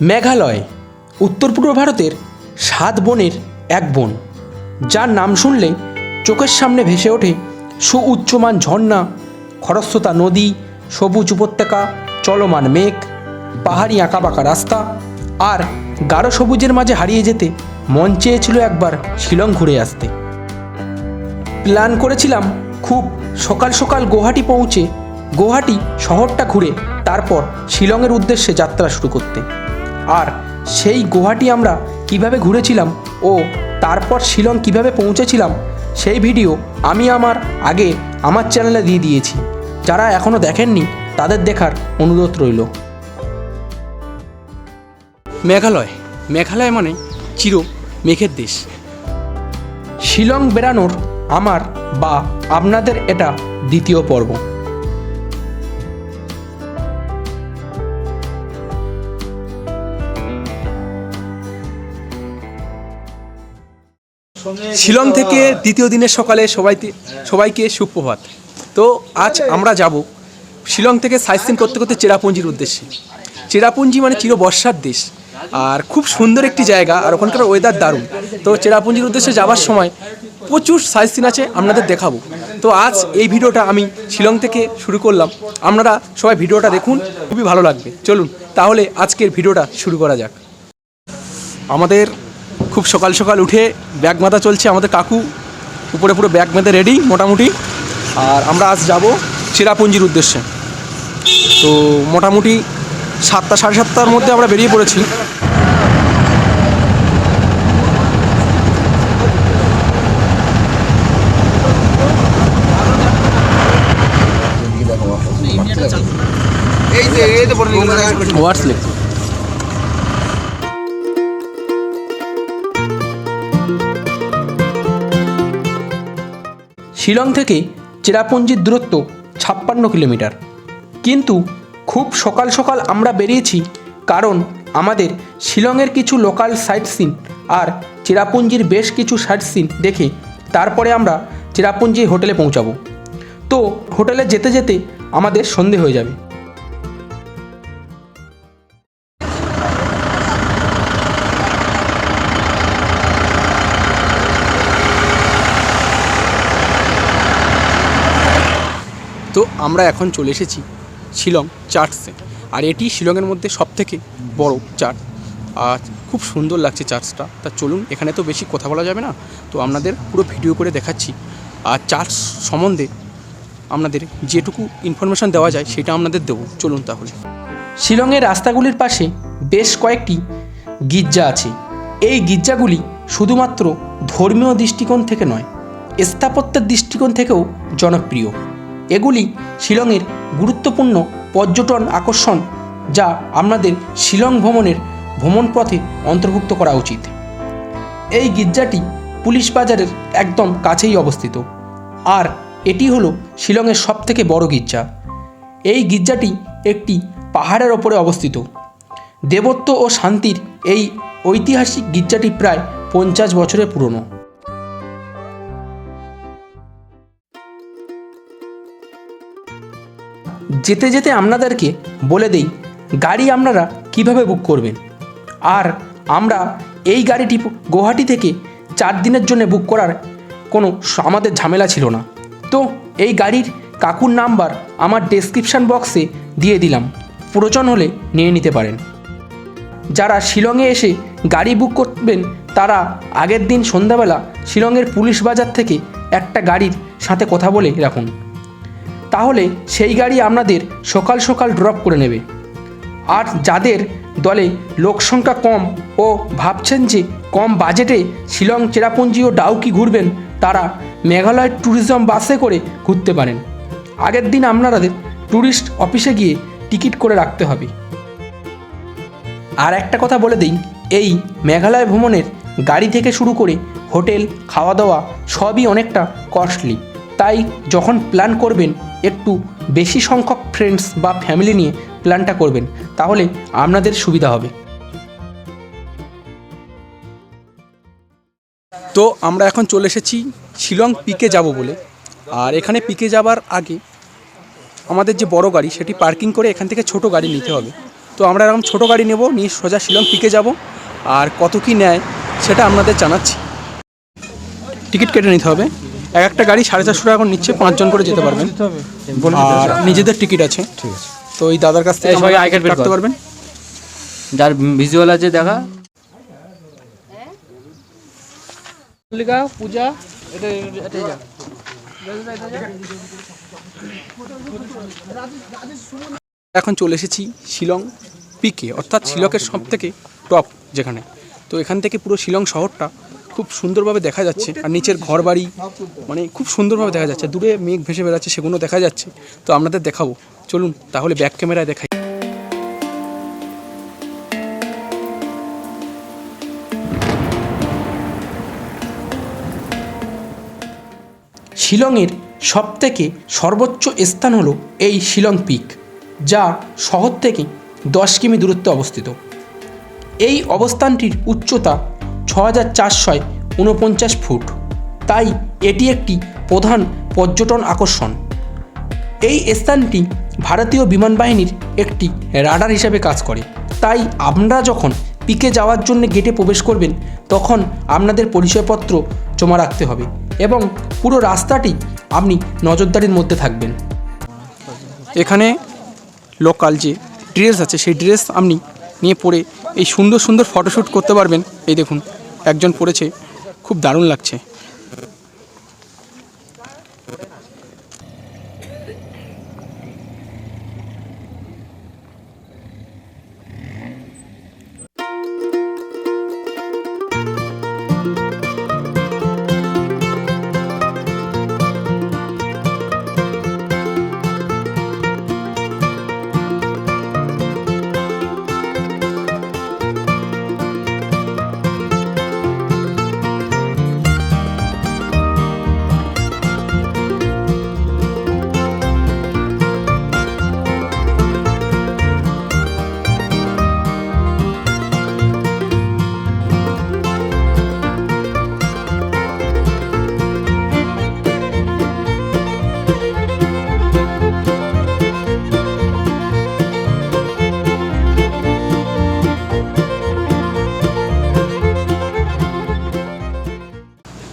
মেঘালয়, উত্তর পূর্ব ভারতের সাত বনের এক বন, যার নাম শুনলে চোখের সামনে ভেসে ওঠে সুউচ্চমান ঝর্ণা, খরস্রোতা নদী, সবুজ উপত্যকা, চলমান মেঘ, পাহাড়ি আঁকাবাঁকা রাস্তা আর গাঢ় সবুজের মাঝে হারিয়ে যেতে মন চেয়েছিল একবার শিলং ঘুরে আসতে। প্ল্যান করেছিলাম খুব সকাল সকাল গুয়াহাটি পৌঁছে গুয়াহাটি শহরটা ঘুরে তারপর শিলংয়ের উদ্দেশ্যে যাত্রা শুরু করতে। আর সেই গুহাটি আমরা কীভাবে ঘুরেছিলাম ও তারপর শিলং কীভাবে পৌঁছেছিলাম, সেই ভিডিও আমি আমার আগে আমার চ্যানেলে দিয়ে দিয়েছি। যারা এখনও দেখেননি, তাদের দেখার অনুরোধ রইল। মেঘালয়। মেঘালয় মানে চির মেঘের দেশ। শিলং বেড়ানোর আমার বা আপনাদের এটা দ্বিতীয় পর্ব। শিলং থেকে দ্বিতীয় দিনের সকালে সবাই সবাইকে সুপ্রভাত। তো আজ আমরা যাব শিলং থেকে সাইসিন করতে করতে চেরাপুঞ্জির উদ্দেশ্যে। চেরাপুঞ্জি মানে চির বর্ষার দেশ। আর খুব সুন্দর একটি জায়গা আর ওখানকার ওয়েদার দারুণ। তো চেরাপুঞ্জির উদ্দেশ্যে যাওয়ার সময় প্রচুর সাইসিন আছে আপনাদের দেখাবো। তো আজ এই ভিডিওটা আমি শিলং থেকে শুরু করলাম। আপনারা সবাই ভিডিওটা দেখুন খুবই ভালো লাগবে। চলুন তাহলে আজকের ভিডিওটা শুরু করা যাক। আমাদের খুব সকাল সকাল উঠে ব্যাগ বাঁধা চলছে আমাদের কাকু। উপরে পুরো ব্যাগ বেঁধে রেডি মোটামুটি। আর আমরা আজ যাব চেরাপুঞ্জির উদ্দেশ্যে। তো মোটামুটি সাতটা সাড়ে সাতটার মধ্যে আমরা বেরিয়ে পড়েছি। হোয়াটস শিলং থেকে চেরাপুঞ্জির দূরত্ব ছাপ্পান্ন কিলোমিটার। কিন্তু খুব সকাল সকাল আমরা বেরিয়েছি কারণ আমাদের শিলংয়ের কিছু লোকাল সাইট সিন আর চেরাপুঞ্জির বেশ কিছু সাইট সিন দেখে তারপরে আমরা চেরাপুঞ্জি হোটেলে পৌঁছাবো। তো হোটেলে যেতে যেতে আমাদের সন্ধে হয়ে যাবে। তো আমরা এখন চলে এসেছি শিলং চার্চসে আর এটি শিলংয়ের মধ্যে সবথেকে বড় চার্চ। আর খুব সুন্দর লাগছে চার্চটা। তা চলুন, এখানে তো বেশি কথা বলা যাবে না। তো আপনাদের পুরো ভিডিও করে দেখাচ্ছি। আর চার্চ সম্বন্ধে আপনাদের যেটুকু ইনফরমেশন দেওয়া যায়, সেটা আপনাদের দেবো। চলুন তাহলে। শিলংয়ের রাস্তাগুলির পাশে বেশ কয়েকটি গির্জা আছে। এই গির্জাগুলি শুধুমাত্র ধর্মীয় দৃষ্টিকোণ থেকে নয়, স্থাপত্যের দৃষ্টিকোণ থেকেও জনপ্রিয়। এগুলি শিলংয়ের গুরুত্বপূর্ণ পর্যটন আকর্ষণ যা আপনাদের শিলং ভ্রমণের ভ্রমণ পথে অন্তর্ভুক্ত করা উচিত। এই গির্জাটি পুলিশ বাজারের একদম কাছেই অবস্থিত। আর এটি হলো শিলংয়ের সবথেকে বড় গির্জা। এই গির্জাটি একটি পাহাড়ের ওপরে অবস্থিত। দেবত্ব ও শান্তির এই ঐতিহাসিক গির্জাটি প্রায় পঞ্চাশ বছরের পুরনো। যেতে যেতে আপনাদেরকে বলে দেই, গাড়ি আপনারা কীভাবে বুক করবেন? আর আমরা এই গাড়িটি গুয়াহাটি থেকে চার দিনের জন্য বুক করার কোনো আমাদের ঝামেলা ছিল না। তো এই গাড়ির কাকুর নাম্বার আমার ডেসক্রিপশান বক্সে দিয়ে দিলাম। প্রয়োজন হলে নিয়ে নিতে পারেন। যারা শিলংয়ে এসে গাড়ি বুক করবেন, তারা আগের দিন সন্ধ্যাবেলা শিলংয়ের পুলিশ বাজার থেকে একটা গাড়ির সাথে কথা বলে রাখুন। তাহলে সেই গাড়ি আপনাদের সকাল সকাল ড্রপ করে নেবে। আর যাদের দলে লোক সংখ্যা কম ও ভাবছেন যে কম বাজেটে শিলং, চেরাপুঞ্জি ও ডাউকি ঘুরবেন, তারা মেঘালয় ট্যুরিজম বাসে করে ঘুরতে পারেন। আগের দিন আপনাদের ট্যুরিস্ট অফিসে গিয়ে টিকিট করে রাখতে হবে। আর একটা কথা বলে দিই, এই মেঘালয় ভ্রমণের গাড়ি থেকে শুরু করে হোটেল, খাওয়া দাওয়া সবই অনেকটা কস্টলি তাই যখন প্ল্যান করবেন একটু বেশি সংখ্যক ফ্রেন্ডস বা ফ্যামিলি নিয়ে প্ল্যানটা করবেন, তাহলে আপনাদের সুবিধা হবে। তো আমরা এখন চলে এসেছি শিলং পিকে যাব বলে। আর এখানে পিকে যাবার আগে আমাদের যে বড় গাড়ি, সেটি পার্কিং করে এখান থেকে ছোট গাড়ি নিতে হবে। তো আমরা এরকম ছোটো গাড়ি নেব, নিয়ে সোজা শিলং পিকে যাব। আর কত কি নেয় সেটা আপনাদের জানাচ্ছি। টিকিট কেটে নিতে হবে। এক একটা গাড়ি সাড়ে চারশো টাকা করে নিচ্ছে পাঁচজন করে যেতে পারবেন। আর নিজেদের টিকিট আছে। ঠিক আছে। তো এই দাদার কাছ থেকে সবাই আই কার্ড বের রাখতে পারবেন? যার ভিজুয়াল আছে দেখা। পূজা এটা এখন চলে এসেছি শিলং পিকে অর্থাৎ শিলকের সব থেকে টপ যেখানে। তো এখান থেকে পুরো শিলং শহরটা খুব সুন্দরভাবে দেখা যাচ্ছে। আর নিচের ঘর বাড়ি মানে খুব সুন্দরভাবে দেখা যাচ্ছে। দূরে মেঘ ভেসে বেড়াচ্ছে, সেগুলো দেখা যাচ্ছে। তো আপনাদের দেখাবো। চলুন, তাহলে ব্যাক ক্যামেরায় দেখাই। শিলংয়ের সবথেকে সর্বোচ্চ স্থান হলো এই শিলং পিক, যা শহর থেকে দশ কিমি দূরত্বে অবস্থিত। এই অবস্থানটির উচ্চতা ছ হাজার চারশয় উনপঞ্চাশ ফুট। তাই এটি একটি প্রধান পর্যটন আকর্ষণ। এই স্থানটি ভারতীয় বিমান বাহিনীর একটি রাডার হিসাবে কাজ করে। তাই আপনারা যখন পিকে যাওয়ার জন্য গেটে প্রবেশ করবেন, তখন আপনাদের পরিচয়পত্র জমা রাখতে হবে এবং পুরো রাস্তাটি আপনি নজরদারির মধ্যে থাকবেন। এখানে লোকাল যে ড্রেস আছে, সেই ড্রেস আপনি নিয়ে পড়ে এই সুন্দর সুন্দর ফটোশ্যুট করতে পারবেন। এই দেখুন, একজন পড়েছে, খুব দারুণ লাগছে।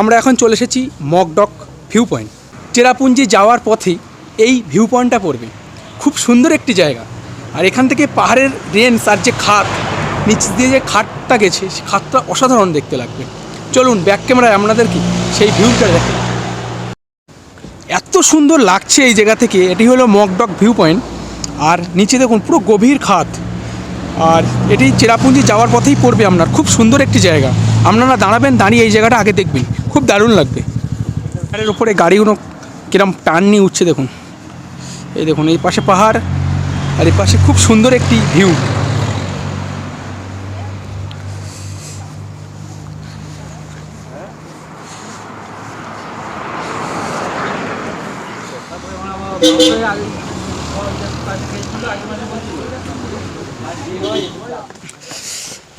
আমরা এখন চলে এসেছি মকডক ভিউ পয়েন্ট চেরাপুঞ্জি যাওয়ার পথে এই ভিউ পয়েন্টটা পড়বে। খুব সুন্দর একটি জায়গা। আর এখান থেকে পাহাড়ের রেঞ্জ আর যে খাত, নিচ দিয়ে যে খাতটা গেছে সেই খাতটা অসাধারণ দেখতে লাগবে। চলুন, ব্যাক ক্যামেরায় আপনাদেরকে সেই ভিউটা দেখে এত সুন্দর লাগছে এই জায়গা থেকে, এটি হলো মকডক ভিউ পয়েন্ট আর নিচে দেখুন, পুরো গভীর খাত। আর এটি চেরাপুঞ্জি যাওয়ার পথেই পড়বে আপনার। খুব সুন্দর একটি জায়গা। আপনারা দাঁড়াবেন, দাঁড়িয়ে এই জায়গাটা আগে দেখবেন। খুব দারুণ লাগবে। পাহাড়ের উপরে গাড়িগুলো কিরম টান নিয়ে উঠছে, দেখুন। এই দেখুন, এই পাশে পাহাড়, আর এই পাশে খুব সুন্দর একটি ভিউ।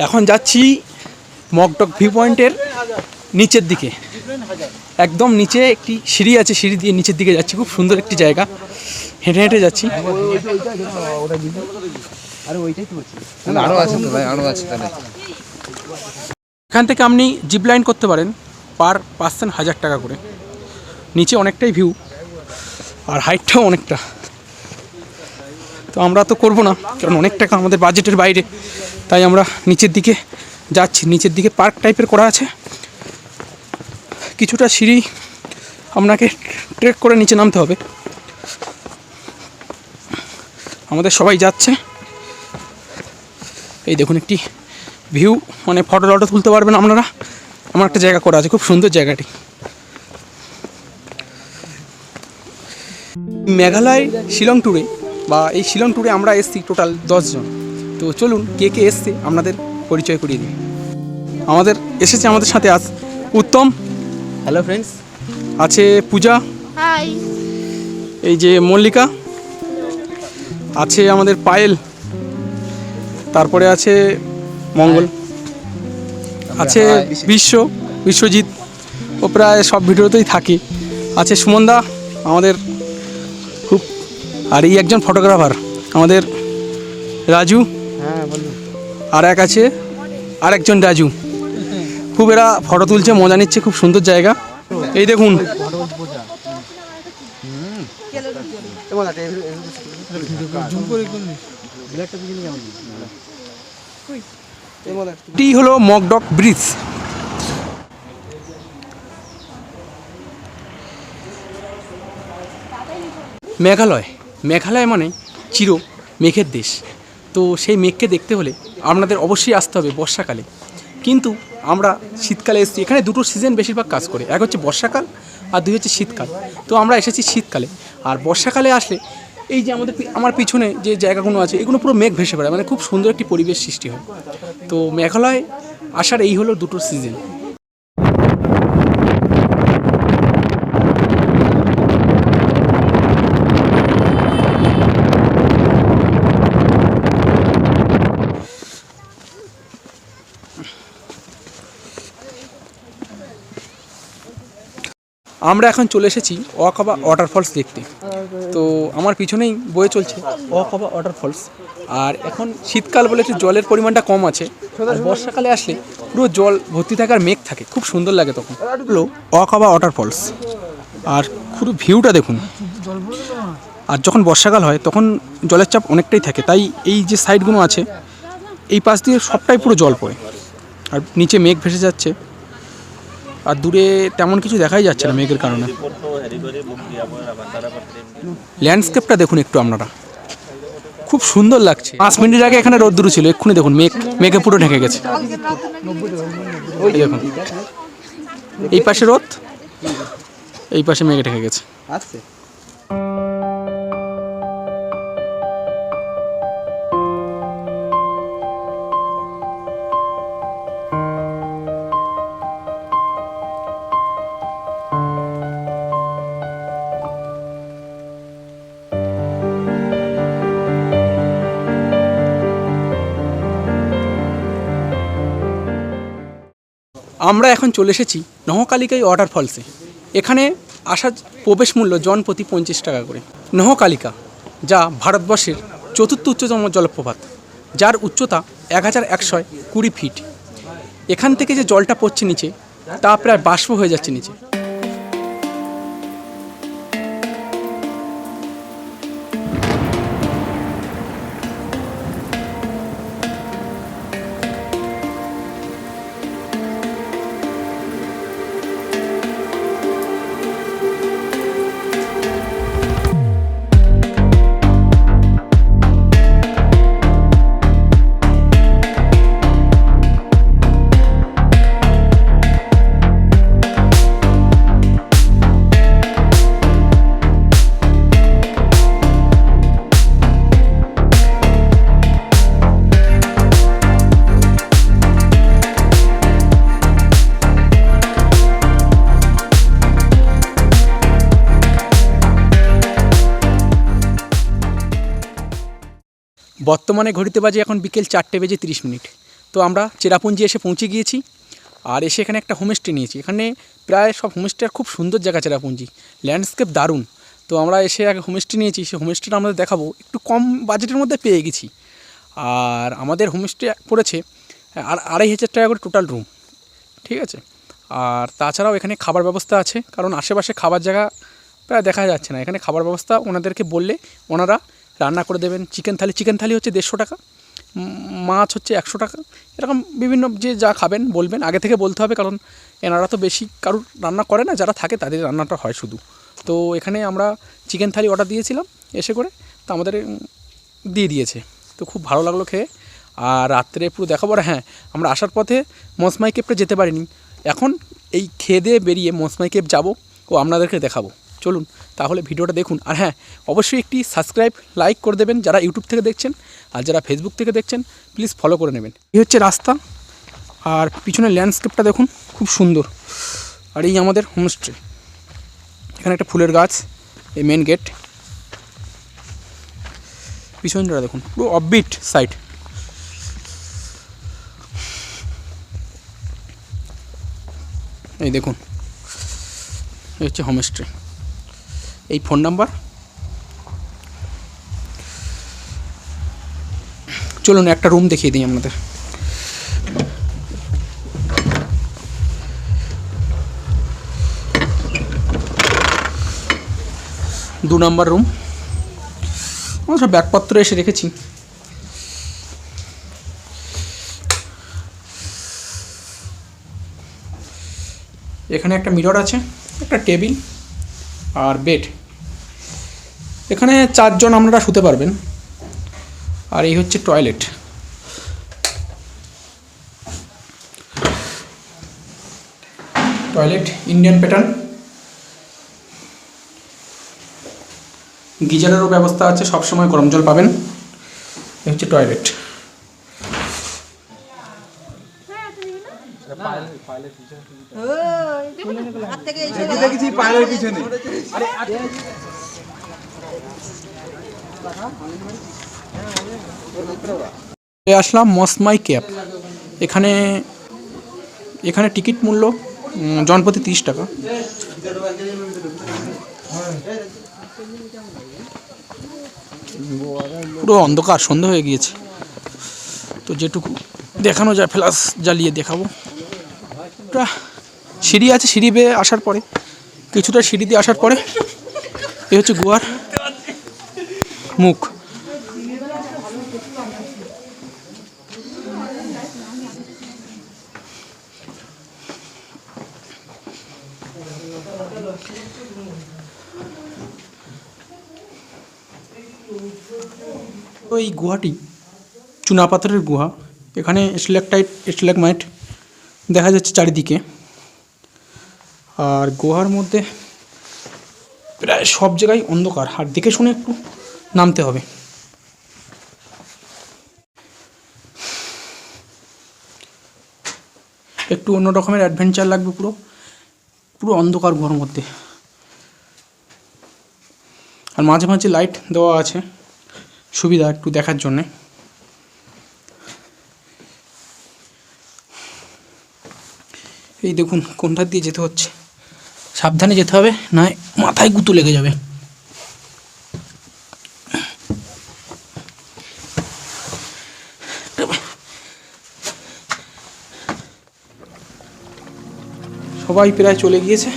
এখন যাচ্ছি মকডক ভিউ পয়েন্টের নিচের দিকে। একদম নিচে একটি সিঁড়ি আছে সিঁড়ি দিয়ে নিচের দিকে যাচ্ছি খুব সুন্দর একটি জায়গা। হেঁটে হেঁটে যাচ্ছি। এখান থেকে আপনি জিপ লাইন করতে পারেন পার পার্সেন্ট হাজার টাকা করে। নিচে অনেকটাই ভিউ আর হাইটটাও অনেকটা। তো আমরা তো করব না কারণ অনেক টাকা আমাদের বাজেটের বাইরে। তাই আমরা নিচের দিকে যাচ্ছি। নিচের দিকে পার্ক টাইপের করা আছে। কিছুটা সিঁড়ি আপনাকে ট্রেক করে নিচে নামতে হবে। আমাদের সবাই যাচ্ছে। এই দেখুন একটি ভিউ মানে ফটো টটো তুলতে পারবেন আপনারা। আমার একটা জায়গা করা আছে, খুব সুন্দর জায়গাটি। মেঘালয় শিলং ট্যুরে বা এই শিলং ট্যুরে আমরা এসছি টোটাল দশজন। তো চলুন কে কে এসছে, আপনাদের পরিচয় করিয়ে দিই। আমাদের এসেছে আমাদের সাথে আজ উত্তম। হ্যালো ফ্রেন্ডস আছে পূজা। হাই এই যে মল্লিকা। আছে আমাদের পায়েল। তারপরে আছে মঙ্গল। আছে বিশ্ব বিশ্বজিৎ। ও প্রায় সব ভিডিওতেই থাকি। আছে সুমনদা আমাদের খুব আর এই একজন ফটোগ্রাফার আমাদের রাজু। হ্যাঁ বলুন। আর এক আছে আর একজন রাজু। খুব এরা ফটো তুলছে, মজা নিচ্ছে, খুব সুন্দর জায়গা। এই দেখুন। টি হলো মকডক ব্রিজ মেঘালয়। মেঘালয় মানে চির মেঘের দেশ। তো সেই মেঘকে দেখতে হলে আপনাদের অবশ্যই আসতে হবে বর্ষাকালে। কিন্তু আমরা শীতকালে এসেছি, এখানে দুটো সিজন বেশিরভাগ কাজ করে। এক হচ্ছে বর্ষাকাল আর দুই হচ্ছে শীতকাল। তো আমরা এসেছি শীতকালে। আর বর্ষাকালে আসলে এই যে আমাদের আমার পিছনে যে জায়গাগুলো আছে, এগুলো পুরো মেঘ ভেসে পড়ে মানে খুব সুন্দর একটি পরিবেশ সৃষ্টি হয়। তো মেঘালয় আসার এই হলো দুটো সিজন আমরা এখন চলে এসেছি ওয়াকাবা ওয়াটারফলস দেখতে। তো আমার পিছনেই বয়ে চলছে ওয়াকাবা ওয়াটারফলস। আর এখন শীতকাল বলে একটু জলের পরিমাণটা কম আছে। বর্ষাকালে আসলে পুরো জল ভর্তি থাকার মেঘ থাকে, খুব সুন্দর লাগে তখন। হলো ওয়াকাবা ওয়াটারফলস। আর পুরো ভিউটা দেখুন। আর যখন বর্ষাকাল হয় তখন জলের চাপ অনেকটাই থাকে, তাই এই যে সাইডগুলো আছে, এই পাশ দিয়ে সবটাই পুরো জল পড়ে। আর নিচে মেঘ ভেসে যাচ্ছে। আর দূরে তেমন কিছু দেখাই যাচ্ছে না মেঘের কারণে। ল্যান্ডস্কেপটা দেখুন একটু আপনারা। খুব সুন্দর লাগছে। পাঁচ মিনিট আগে এখানে রোদ্দুর ছিল এক্ষুনি দেখুন মেঘ মেঘে পুরো ঢেকে গেছে। এই দেখুন। এই পাশে রোদ এই পাশে মেঘে ঢেকে গেছে। আসছে। আমরা এখন চলে এসেছি নহকালিকাই ওয়াটারফলসে এখানে আসার প্রবেশ মূল্য জন প্রতি পঞ্চাশ টাকা করে। নহকালিকা, যা ভারতবর্ষের চতুর্থ উচ্চতম জলপ্রপাত, যার উচ্চতা এক হাজার একশো কুড়ি ফিট। এখান থেকে যে জলটা পড়ছে নিচে, তা প্রায় বাষ্প হয়ে যাচ্ছে নিচে। বর্তমানে ঘড়িতে বাজে এখন বিকেল চারটে বেজে তিরিশ মিনিট। তো আমরা চেরাপুঞ্জি এসে পৌঁছে গিয়েছি আর এসে এখানে একটা হোমস্টে নিয়েছি। এখানে প্রায় সব হোমস্টের খুব সুন্দর জায়গা চেরাপুঞ্জি। ল্যান্ডস্কেপ দারুণ। তো আমরা এসে এক হোমস্টে নিয়েছি। সেই হোমস্টেটা আমাদের দেখাবো। একটু কম বাজেটের মধ্যে পেয়ে গেছি। আর আমাদের হোমস্টে পড়েছে আর আড়াই হাজার টাকা করে টোটাল রুম ঠিক আছে? আর তাছাড়াও এখানে খাবার ব্যবস্থা আছে। কারণ আশেপাশে খাবার জায়গা প্রায় দেখা যাচ্ছে না। এখানে খাবার ব্যবস্থা ওনাদেরকে বললে ওনারা রান্না করে দেবেন। চিকেন থালি চিকেন থালি হচ্ছে দেড়শো টাকা, মাছ হচ্ছে একশো টাকা। এরকম বিভিন্ন যে যা খাবেন বলবেন, আগে থেকে বলতে হবে, কারণ এনারা তো বেশি কারুর রান্না করে না, যারা থাকে তাদের রান্নাটা হয় শুধু। তো এখানে আমরা চিকেন থালি অর্ডার দিয়েছিলাম এসে করে, তো আমাদের দিয়ে দিয়েছে। তো খুব ভালো লাগল খেয়ে। আর রাত্রে পুরো দেখাবো, আর হ্যাঁ আমরা আসার পথে মসমাই কেপটা যেতে পারিনি। এখন এই খেয়ে দিয়ে বেরিয়ে মসমাই কেপ যাব ও আপনাদেরকে দেখাবো। চলুন তাহলে ভিডিওটা দেখুন। আর হ্যাঁ অবশ্যই একটি সাবস্ক্রাইব লাইক করে দেবেন যারা ইউটিউব থেকে দেখছেন আর যারা ফেসবুক থেকে দেখছেন প্লিজ ফলো করে নেবেন। এই হচ্ছে রাস্তা আর পিছনের ল্যান্ডস্কেপটা দেখুন, খুব সুন্দর। আর এই আমাদের হোমস্টে এখানে একটা ফুলের গাছ, এই মেন গেট পিছনটা দেখুন, পুরো অফবিট সাইড এই দেখুন, এই হচ্ছে হোমস্টে এই ফোন নাম্বার। চলুন, একটা রুম দেখিয়ে দিই আপনাদের। দু নম্বর রুম আমার সব ব্যাগপত্র এসে রেখেছি। এখানে একটা মিরর আছে, একটা টেবিল আর বেড এখানে চারজন আপনারা শুতে পারবেন। আর এই হচ্ছে টয়লেট টয়লেট ইন্ডিয়ান প্যাটার্ন গিজারেরও ব্যবস্থা আছে, সবসময় গরম জল পাবেন। এই হচ্ছে টয়লেট এ আসলাম মসমাই ক্যাব। এখানে এখানে টিকিট মূল্য জনপ্রতি তিরিশ টাকা। পুরো অন্ধকার, সন্ধে হয়ে গিয়েছে। তো যেটুকু দেখানো যায় ফ্ল্যাশ জ্বালিয়ে দেখাবো। সিঁড়ি আছে, সিঁড়ি বেয়ে আসার পরে, কিছুটা সিঁড়ি দিয়ে আসার পরে এ হচ্ছে গুহার মুখ। এই গুহাটি চুনাপাথরের গুহা। এখানে স্ট্যালেকটাইট স্ট্যালেকমাইট দেখা যাচ্ছে চারিদিকে। আর গুহার মধ্যে প্রায় সব জায়গায় অন্ধকার। আর দেখে শুনে একটু নামতে হবে। একটু অন্য রকমের অ্যাডভেঞ্চার লাগবে পুরো। পুরো অন্ধকার গুহার মধ্যে। আর মাঝে মাঝে লাইট দেওয়া আছে। সুবিধা একটু দেখার জন্যে। এই দেখুন কোনটা দিয়ে যেতে হচ্ছে? সাবধানে যেতে হবে, নয় মাথায় গুঁতো লেগে যাবে। সবাই প্রায় চলে গিয়েছে।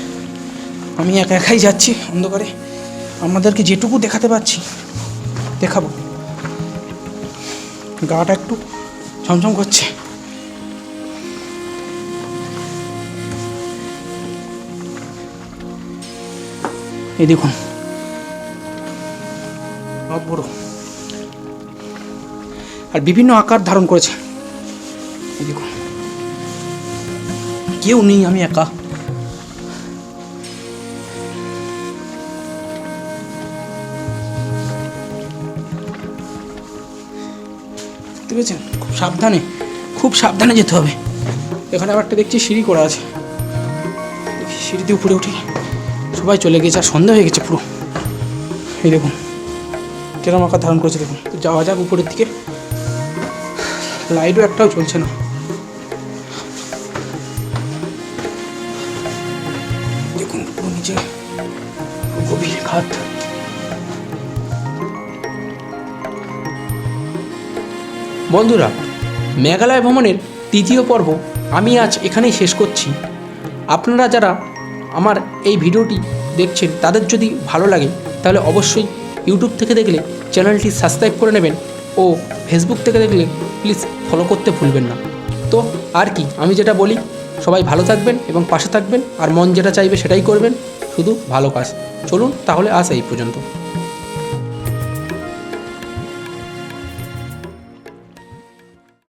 আমি একা একাই যাচ্ছি অন্ধকারে। আমাদেরকে যেটুকু দেখাতে পাচ্ছি, দেখাবো। গাটা একটু ঝমঝম করছে। এই দেখুন। আর বিভিন্ন আকার ধারণ করেছে। দেখুন। কেউ নেই আমি একা। খুব সাবধানে খুব সাবধানে যেতে হবে। এখানে আবার একটা দেখছি সিঁড়ি করা আছে। দেখি সিঁড়ি দিয়ে উপরে উঠি। সবাই চলে গেছে, আর সন্ধ্যা হয়ে গেছে পুরো। এই দেখুন, কেরম আকার ধারণ করেছে দেখুন। যাওয়া যাক উপরের দিকে। লাইটও একটাও চলছে না। দেখুন, পুরো নিচে গভীর খাত। বন্ধুরা, মেঘালয় ভ্রমণের তৃতীয় পর্ব আমি আজ এখানেই শেষ করছি। আপনারা যারা আমার এই ভিডিওটি দেখছেন, তাদের যদি ভালো লাগে, তাহলে অবশ্যই ইউটিউব থেকে দেখলে চ্যানেলটি সাবস্ক্রাইব করে নেবেন ও ফেসবুক থেকে দেখলে প্লিজ ফলো করতে ভুলবেন না। তো আর কি, আমি যেটা বলি, সবাই ভালো থাকবেন এবং পাশে থাকবেন, আর মন যেটা চাইবে সেটাই করবেন, শুধু ভালো কাজ। চলুন তাহলে আস এই পর্যন্ত।